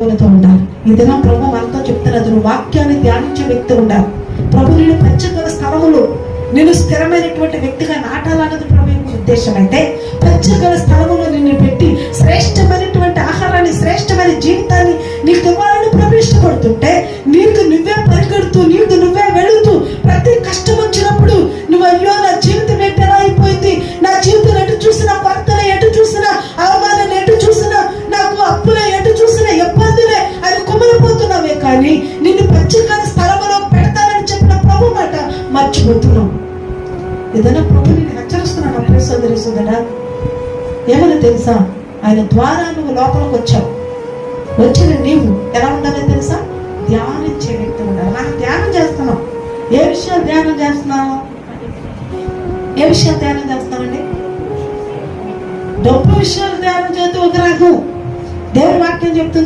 ప్రభువులతో ఉండాలి. ఈ దినం ప్రభు మనతో చెప్తున్నది నువ్వు వాక్యాన్ని ధ్యానించే వ్యక్తి ఉండాలి. ప్రభు నేను పచ్చగల స్థలములు నేను స్థిరమైనటువంటి వ్యక్తిగా నాటాలన్నది ప్రభు యొక్క ఉద్దేశం. అయితే పచ్చగల స్థలములో నిన్ను పెట్టి శ్రేష్టమైనటువంటి ఆహారాన్ని శ్రేష్టమైన జీవితాన్ని నీకు ఇవ్వాలని ప్రభు ఇష్టపడుతుంటే నీకు నువ్వే పరిగెడుతూ నిన్ను ప్రత్యేకమైన స్థలంలో పెడతానని చెప్పిన ప్రభు మాట మర్చిపోతున్నావు. ఏదైనా ప్రభు నేను హెచ్చరిస్తున్నాను అప్పుడే సోదరి సోదరా? ఏమైనా తెలుసా? ఆయన ద్వారా నువ్వు లోపలికి వచ్చావు. వచ్చిన నీవు ఎలా ఉండాలో తెలుసా? ధ్యానించే వ్యక్తి ఉండాలి. మనం ధ్యానం చేస్తున్నాం ఏ విషయాలు ధ్యానం చేస్తున్నావు? ఏ విషయాలు ధ్యానం చేస్తామండి డబ్బు విషయాలు ధ్యానం చేస్తే ఒక రకం. దేవుడి వాక్యం చెప్తుంది.